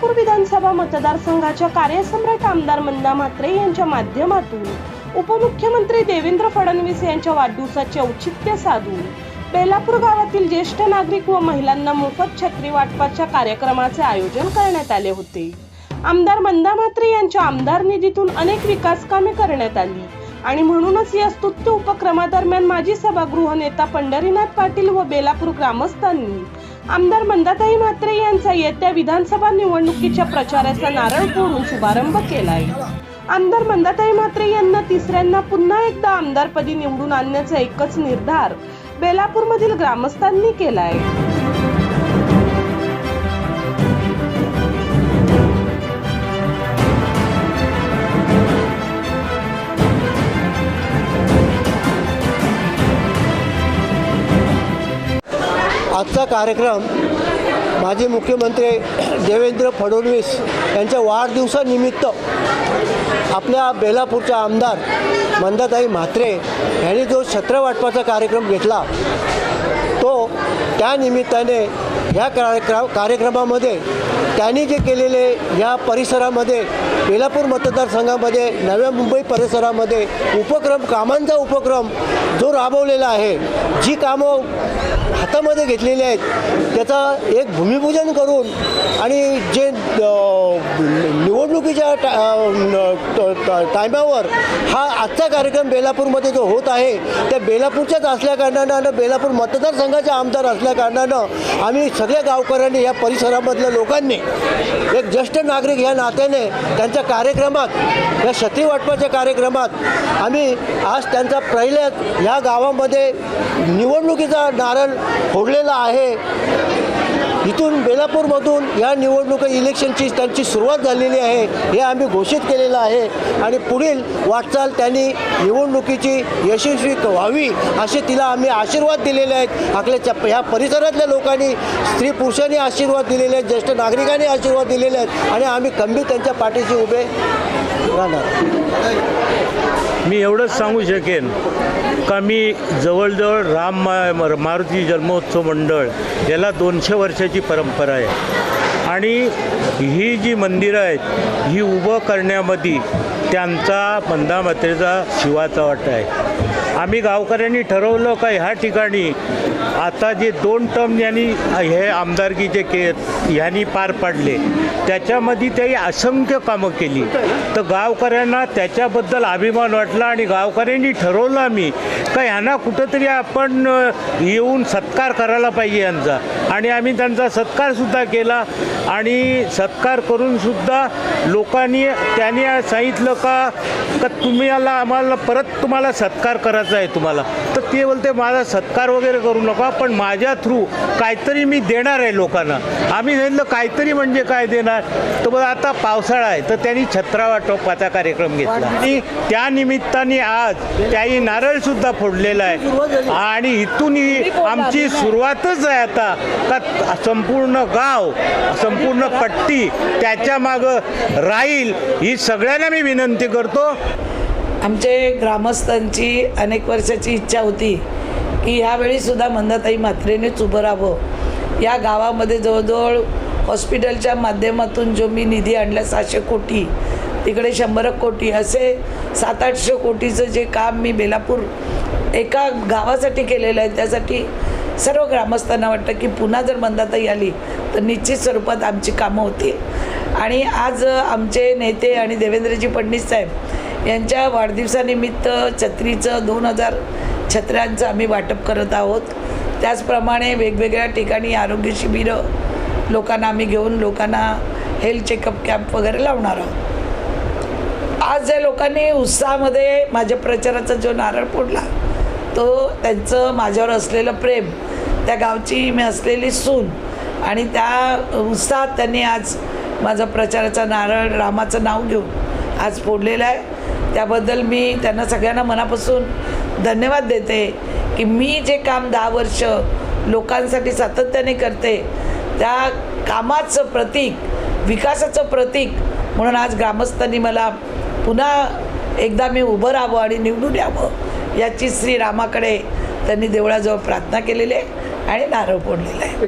बेलापूर विधानसभा मतदारसंघाच्या कार्यसम्राट आमदार मंदा म्हात्रे यांच्या माध्यमातून उपमुख्यमंत्री देवेंद्र फडणवीस यांच्या वाढदिवसाचे औचित्य साधून बेलापूर गावातील ज्येष्ठ नागरिक व महिलांना मोफत छत्री वाटपाच्या कार्यक्रमाचे आयोजन करण्यात आले होते. आमदार मंदा म्हात्रे यांच्या आमदार निधीतून अनेक विकास कामे करण्यात आली आणि म्हणूनच या स्तुत्य उपक्रमादरम्यान माजी सभागृह नेता पंढरीनाथ पाटील व बेलापूर ग्रामस्थांनी आमदार मंदाताई म्हात्रे यांचा येत्या विधानसभा निवडणुकीच्या प्रचाराचा नारळ फोडून शुभारंभ केलाय. आमदार मंदाताई म्हात्रे यांना तिसऱ्यांदा पुन्हा एकदा आमदारपदी निवडून आणण्याचा एकच निर्धार बेलापूरमधील ग्रामस्थांनी केलाय. आजचा कार्यक्रम माजी मुख्यमंत्री देवेंद्र फडणवीस यांच्या वाढदिवसानिमित्त आपल्या बेलापूरच्या आमदार मंदाताई म्हात्रे यांनी जो छत्र वाटपाचा कार्यक्रम घेतला तो त्या निमित्ताने ह्या कार्यक्र कार्यक्रमामध्ये त्यांनी जे केलेले या परिसरामध्ये बेलापूर मतदारसंघामध्ये नव्या मुंबई परिसरामध्ये उपक्रम कामांचा उपक्रम जो राबवलेला आहे जी कामं हातामध्ये घेतलेली आहेत त्याचा एक भूमिपूजन करून आणि जे निवडणुकीच्या टा- ट- ट- टायमावर हा आजचा कार्यक्रम बेलापूरमध्ये जो होत आहे त्या बेलापूरच्याच असल्याकारणानं आणि बेलापूर मतदारसंघाचे आमदार असल्याकारणानं आम्ही सगळ्या गावकऱ्यांनी या परिसरामधल्या लोकांनी एक ज्येष्ठ नागरिक या नात्याने त्यांच्या कार्यक्रमात या छत्री वाटपाच्या कार्यक्रमात आम्ही आज त्यांचा पहिल्याच ह्या गावामध्ये निवडणुकीचा नारळ फोडलेला आहे. इथून बेलापूरमधून या निवडणूक इलेक्शनची त्यांची सुरुवात झालेली आहे हे आम्ही घोषित केलेलं आहे. आणि पुढील वाटचाल त्यांनी निवडणुकीची यशस्वी व्हावी असे तिला आम्ही आशीर्वाद दिलेले आहेत. आपल्या ह्या परिसरातल्या लोकांनी स्त्री पुरुषांनी आशीर्वाद दिलेले आहेत ज्येष्ठ नागरिकांनी आशीर्वाद दिलेले आहेत. आणि आम्ही खंबीर त्यांच्या पाठीशी उभे राहणार. मी एवढंच सांगू शकेन का मी जवळजवळ राम मारुती जन्मोत्सव मंडळ याला दोनशे वर्षाची परंपरा आहे. आणि ही जी मंदिरं आहेत ही उभं करण्यामध्ये त्यांचा मंदामात्रेचा शिवाचा वाटा आहे. आम्ही गावकऱ्यांनी ठरवलं का ह्या ठिकाणी. आता जे दोन टर्म यांनी हे आमदारकीचे के ह्यांनी पार पाडले त्याच्यामध्ये त्याही असंख्य कामं केली. तर गावकऱ्यांना त्याच्याबद्दल अभिमान वाटला आणि गावकऱ्यांनी ठरवलं आम्ही का ह्यांना कुठंतरी आपण येऊन सत्कार करायला पाहिजे यांचा. आणि आम्ही त्यांचा सत्कारसुद्धा केला आणि सत्कार करूनसुद्धा लोकांनी त्यांनी सांगितलं का तुम्ही आला आम्हाला परत तुम्हाला सत्कार करायचा आहे तुम्हाला. तर ते बोलते माझा सत्कार वगैरे करू नका पण माझ्या थ्रू काहीतरी मी देणार आहे लोकांना. आम्ही सांगितलं काहीतरी म्हणजे काय देणार? तर बघा आता पावसाळा आहे तर त्यांनी छत्रा वाटपाचा कार्यक्रम घेतला. आणि त्या निमित्ताने आज त्याही नारळसुद्धा फोडलेला आहे. आणि इथून ही आमची सुरुवातच आहे आता. का संपूर्ण गाव संपूर्ण पट्टी त्याच्या मागं राहील ही सगळ्यांना मी विनंती करतो. आमचे ग्रामस्थांची अनेक वर्षाची इच्छा होती की ह्यावेळीसुद्धा मंदाताई म्हात्रेनेच उभं राहावं. या गावामध्ये जवळजवळ हॉस्पिटलच्या माध्यमातून जो मी निधी आणला सहाशे कोटी तिकडे शंभर कोटी असे सात आठशे कोटीचं जे काम मी बेलापूर एका गावासाठी केलेलं आहे त्यासाठी सर्व ग्रामस्थांना वाटतं की पुन्हा जर मंदाताई आली तर निश्चित स्वरूपात आमची कामं होतील. आणि आज आमचे नेते आणि देवेंद्रजी फडणीस साहेब यांच्या वाढदिवसानिमित्त छत्रीचं दोन हजार छत्र्यांचं आम्ही वाटप करत आहोत. त्याचप्रमाणे वेगवेगळ्या ठिकाणी आरोग्य शिबिरं लोकांना आम्ही घेऊन लोकांना हेल्थ चेकअप कॅम्प वगैरे लावणार आहोत. आज या लोकांनी उत्साहामध्ये माझ्या प्रचाराचा जो नारळ फोडला तो त्यांचं माझ्यावर असलेलं प्रेम त्या गावची मी असलेली सून आणि त्या उत्साहात त्यांनी आज माझा प्रचाराचा नारळ रामाचं नाव घेऊन आज फोडलेला आहे. त्याबद्दल मी त्यांना सगळ्यांना मनापासून धन्यवाद देते की मी जे काम दहा वर्ष लोकांसाठी सातत्याने करते त्या कामाचं प्रतीक विकासाचं प्रतीक म्हणून आज ग्रामस्थांनी मला पुन्हा एकदा मी उभं राहावं आणि निवडून यावं याची श्रीरामाकडे त्यांनी देवळाजवळ प्रार्थना केलेली आहे आणि नारळ फोडलेला आहे.